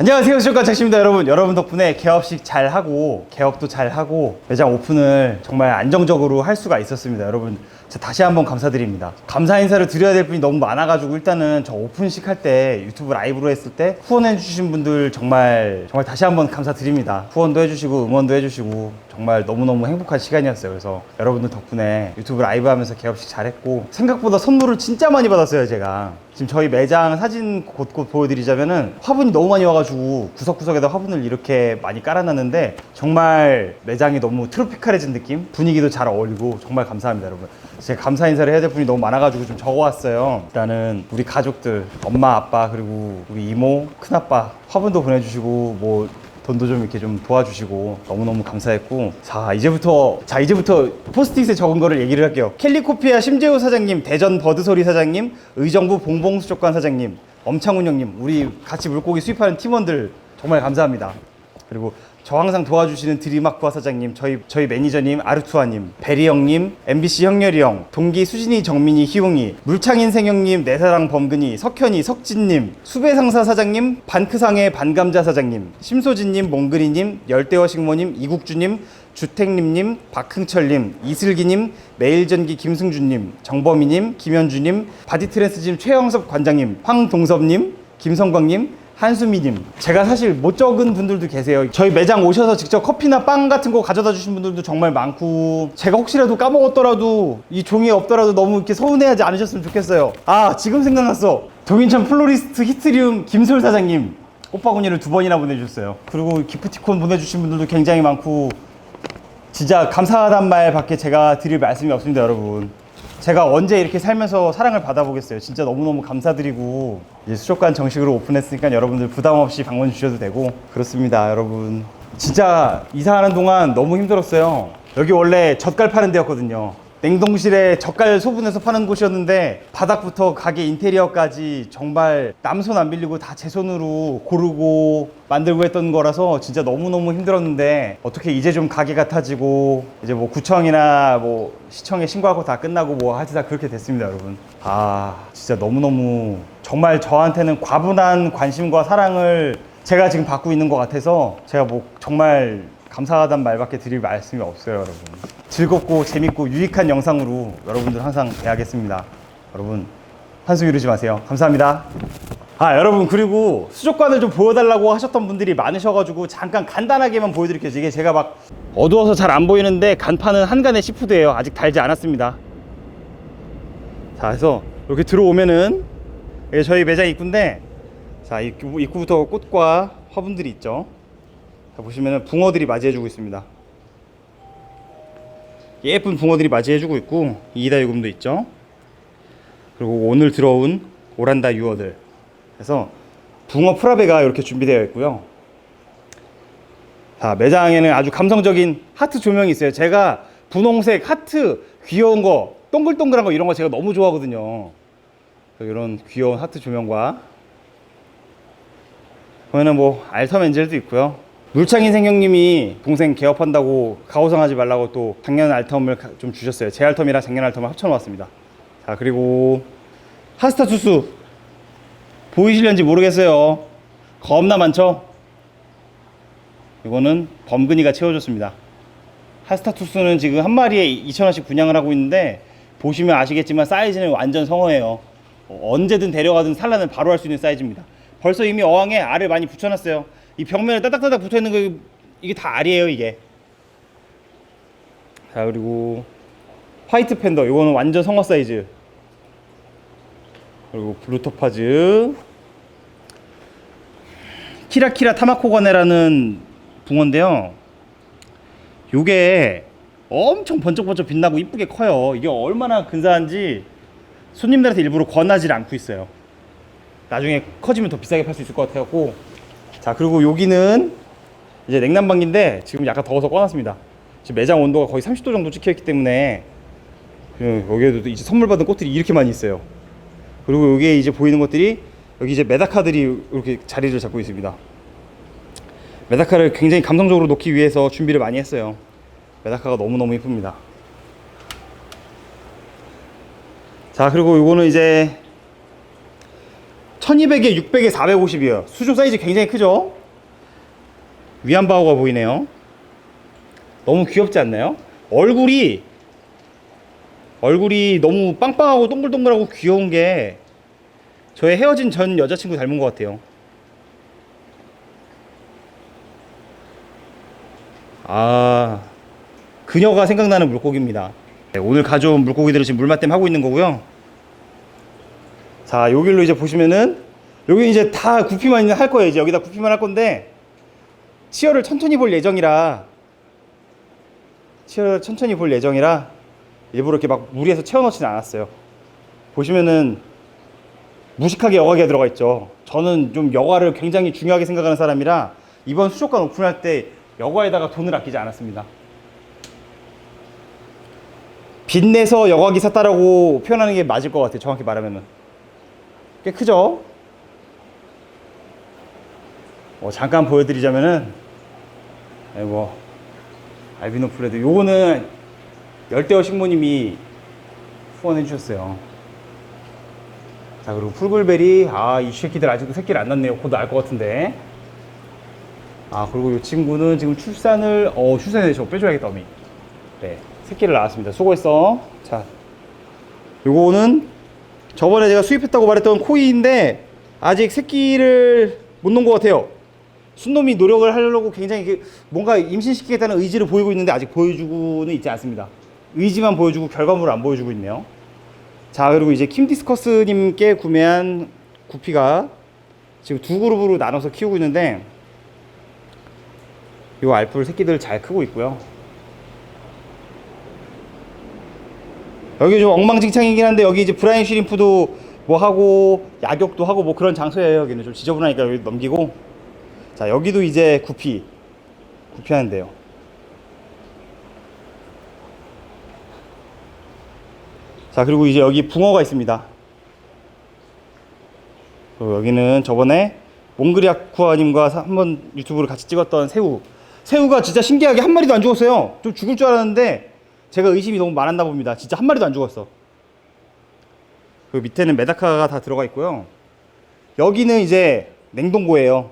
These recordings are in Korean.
안녕하세요 수족관 책입니다 여러분. 여러분 덕분에 개업식 잘 하고 개업도 잘 하고 매장 오픈을 정말 안정적으로 할 수가 있었습니다. 여러분 다시 한번 감사드립니다. 감사 인사를 드려야 될 분이 너무 많아가지고 일단은 저 오픈식 할 때 유튜브 라이브로 했을 때 후원해 주신 분들 정말 정말 다시 한번 감사드립니다. 후원도 해주시고 응원도 해주시고 정말 너무너무 행복한 시간이었어요. 그래서 여러분들 덕분에 유튜브 라이브 하면서 개업식 잘했고 생각보다 선물을 진짜 많이 받았어요 제가. 지금 저희 매장 사진 곳곳 보여드리자면은 화분이 너무 많이 와가지고 구석구석에다 화분을 이렇게 많이 깔아놨는데 정말 매장이 너무 트로피칼해진 느낌? 분위기도 잘 어울리고 정말 감사합니다 여러분. 제가 감사 인사를 해야 될 분이 너무 많아가지고 좀 적어왔어요. 일단은 우리 가족들 엄마 아빠 그리고 우리 이모 큰아빠 화분도 보내주시고 뭐 돈도 좀 이렇게 좀 도와주시고 너무너무 감사했고 자 이제부터 자 이제부터 포스트잇에 적은 거를 얘기를 할게요. 캘리코피아 심재호 사장님 대전 버드소리 사장님 의정부 봉봉수족관 사장님 엄창훈 형님 우리 같이 물고기 수입하는 팀원들 정말 감사합니다. 그리고 저 항상 도와주시는 드리마쿠아 사장님, 저희 저희 매니저님 아르투아님, 베리 형님, MBC 형렬이 형, 동기 수진이, 정민이, 희웅이, 물창인 생 형님, 내사랑 범근이, 석현이, 석진님, 수배상사 사장님, 반크상의 반감자 사장님, 심소진님, 몽그리님, 열대어식모님, 이국주님, 주택님님, 박흥철님, 이슬기님, 매일전기 김승준님, 정범이님, 김현주님, 바디트랜스짐 최영섭 관장님, 황동섭님, 김성광님, 한수미님 제가 사실 못 적은 분들도 계세요. 저희 매장 오셔서 직접 커피나 빵 같은 거 가져다 주신 분들도 정말 많고 제가 혹시라도 까먹었더라도 이 종이에 없더라도 너무 이렇게 서운해하지 않으셨으면 좋겠어요. 아 지금 생각났어. 동인천 플로리스트 히트리움 김솔 사장님 꽃바구니를 두 번이나 보내주셨어요. 그리고 기프티콘 보내주신 분들도 굉장히 많고 진짜 감사하단 말밖에 제가 드릴 말씀이 없습니다 여러분 제가 언제 이렇게 살면서 사랑을 받아보겠어요. 진짜 너무너무 감사드리고 이제 수족관 정식으로 오픈했으니까 여러분들 부담 없이 방문 주셔도 되고 그렇습니다 여러분. 진짜 이사하는 동안 너무 힘들었어요. 여기 원래 젓갈 파는 데였거든요 냉동실에 젓갈 소분해서 파는 곳이었는데 바닥부터 가게 인테리어까지 정말 남손 안 빌리고 다 제 손으로 고르고 만들고 했던 거라서 진짜 너무너무 힘들었는데 어떻게 이제 좀 가게 같아지고 이제 뭐 구청이나 뭐 시청에 신고하고 다 끝나고 뭐 하지 다 그렇게 됐습니다 여러분. 아 진짜 너무너무 정말 저한테는 과분한 관심과 사랑을 제가 지금 받고 있는 것 같아서 제가 뭐 정말 감사하단 말밖에 드릴 말씀이 없어요 여러분. 즐겁고 재밌고 유익한 영상으로 여러분들 항상 뵈야겠습니다. 여러분 한숨 이루지 마세요. 감사합니다. 아 여러분 그리고 수족관을 좀 보여달라고 하셨던 분들이 많으셔가지고 잠깐 간단하게만 보여드릴게요. 이게 제가 막 어두워서 잘 안 보이는데 간판은 한간의 시푸드예요. 아직 달지 않았습니다. 자 그래서 이렇게 들어오면은 저희 매장 입구인데 자 입구, 입구부터 꽃과 화분들이 있죠. 자 보시면은 붕어들이 맞이해주고 있습니다. 예쁜 붕어들이 맞이해주고 있고 이이다 요금도 있죠? 그리고 오늘 들어온 오란다 유어들. 그래서 붕어 프라베가 이렇게 준비되어 있고요. 자 매장에는 아주 감성적인 하트 조명이 있어요. 제가 분홍색 하트 귀여운 거 동글동글한 거 이런 거 제가 너무 좋아하거든요. 이런 귀여운 하트 조명과 보면은 뭐 알텀 엔젤도 있고요 물창인 생형님이 동생 개업한다고 가오상하지 말라고 또 작년 알텀을 가- 좀 주셨어요 제 알텀이랑 작년 알텀을 합쳐놓았습니다 자 그리고 하스타 투수 보이실런지 모르겠어요 겁나 많죠 이거는 범근이가 채워줬습니다 하스타 투스는 지금 한 마리에 2,000원씩 분양을 하고 있는데 보시면 아시겠지만 사이즈는 완전 성어예요. 어, 언제든 데려가든 산란을 바로 할 수 있는 사이즈입니다. 벌써 이미 어항에 알을 많이 붙여놨어요. 이 벽면에 따닥따닥 붙어 있는 거 이게 다 알이에요 이게. 자 그리고 화이트 팬더 이거는 완전 성어 사이즈. 그리고 블루토 파즈 키라키라 타마코가네라는 붕어인데요. 요게 엄청 번쩍번쩍 빛나고 이쁘게 커요. 이게 얼마나 근사한지 손님들한테 일부러 권하지 않고 있어요. 나중에 커지면 더 비싸게 팔 수 있을 것 같아갖고 자 그리고 여기는 이제 냉난방인데 지금 약간 더워서 꺼놨습니다. 지금 매장 온도가 거의 30도 정도 찍혀있기 때문에 그 여기에도 이제 선물 받은 꽃들이 이렇게 많이 있어요. 그리고 여기에 이제 보이는 것들이 여기 이제 메다카들이 이렇게 자리를 잡고 있습니다. 메다카를 굉장히 감성적으로 놓기 위해서 준비를 많이 했어요. 메다카가 너무너무 이쁩니다. 자, 그리고 요거는 이제 1200에 600에 450이에요. 수조 사이즈 굉장히 크죠? 위안바오가 보이네요. 너무 귀엽지 않나요? 얼굴이 얼굴이 너무 빵빵하고 동글동글하고 귀여운 게 저의 헤어진 전 여자친구 닮은 것 같아요. 아, 그녀가 생각나는 물고기입니다. 네, 오늘 가져온 물고기들을 지금 물맛댐 하고 있는 거고요. 자, 여기로 이제 보시면은 여기 이제 다 구피만 할 거예요. 이제 여기다 구피만 할 건데 치어를 천천히 볼 예정이라 치어를 천천히 볼 예정이라 일부러 이렇게 막 무리해서 채워넣지는 않았어요. 보시면은 무식하게 여과기가 들어가 있죠. 저는 좀 여과를 굉장히 중요하게 생각하는 사람이라 이번 수족관 오픈할 때 여과에다가 돈을 아끼지 않았습니다. 빚내서 여과기 샀다라고 표현하는 게 맞을 것 같아요. 정확히 말하면은 꽤 크죠. 어, 잠깐 보여드리자면은 아이고 알비노 플레드 요거는 열대어 식모님이 후원해 주셨어요. 자 그리고 풀글베리 아 이 새끼들 아직도 새끼를 안 낳네요. 곧 알 것 같은데. 아 그리고 이 친구는 지금 출산을 어 출산해 저 빼줘야겠다 어미. 네 새끼를 낳았습니다. 수고했어. 자 요거는 저번에 제가 수입했다고 말했던 코이인데 아직 새끼를 못 놓은 것 같아요. 순놈이 노력을 하려고 굉장히 그 뭔가 임신시키겠다는 의지를 보이고 있는데 아직 보여주고는 있지 않습니다. 의지만 보여주고 결과물을 안 보여주고 있네요. 자 그리고 이제 킴 디스커스님께 구매한 구피가 지금 두 그룹으로 나눠서 키우고 있는데 요 알풀 새끼들 잘 크고 있고요. 여기 좀 엉망진창이긴 한데 여기 이제 브라인 쉬림프도 뭐 하고 야격도 하고 뭐 그런 장소예요. 여기는 좀 지저분하니까 여기 넘기고 자 여기도 이제 구피 구피하는데요. 자 그리고 이제 여기 붕어가 있습니다. 그리고 여기는 저번에 몽그리 아쿠아님과 한번 유튜브를 같이 찍었던 새우. 새우가 진짜 신기하게 한 마리도 안 죽었어요. 좀 죽을 줄 알았는데 제가 의심이 너무 많았나 봅니다. 진짜 한 마리도 안 죽었어. 그 밑에는 메다카가 다 들어가 있고요. 여기는 이제 냉동고예요.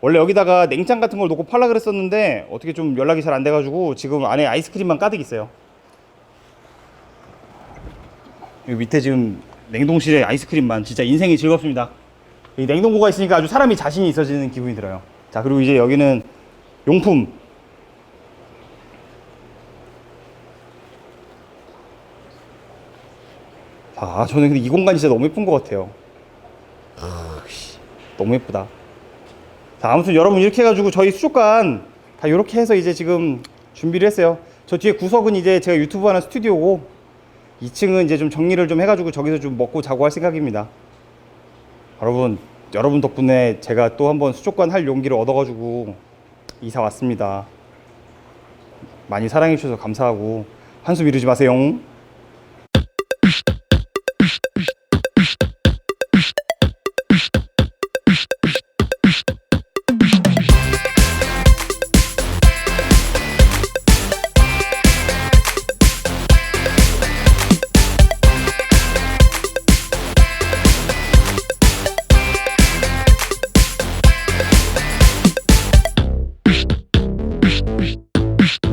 원래 여기다가 냉장 같은 걸 놓고 팔라 그랬었는데 어떻게 좀 연락이 잘 안 돼가지고 지금 안에 아이스크림만 가득 있어요. 여기 밑에 지금 냉동실에 아이스크림만 진짜 인생이 즐겁습니다. 이 냉동고가 있으니까 아주 사람이 자신이 있어지는 기분이 들어요. 자 그리고 이제 여기는 용품 아, 저는 근데 이 공간이 진짜 너무 예쁜 것 같아요. 아, 씨, 너무 예쁘다. 자, 아무튼 여러분 이렇게 해가지고 저희 수족관 다 이렇게 해서 이제 지금 준비를 했어요. 저 뒤에 구석은 이제 제가 유튜브 하는 스튜디오고 2층은 이제 좀 정리를 좀 해가지고 저기서 좀 먹고 자고 할 생각입니다. 여러분, 여러분 덕분에 제가 또 한번 수족관 할 용기를 얻어가지고 이사 왔습니다. 많이 사랑해 주셔서 감사하고 한숨 이루지 마세요.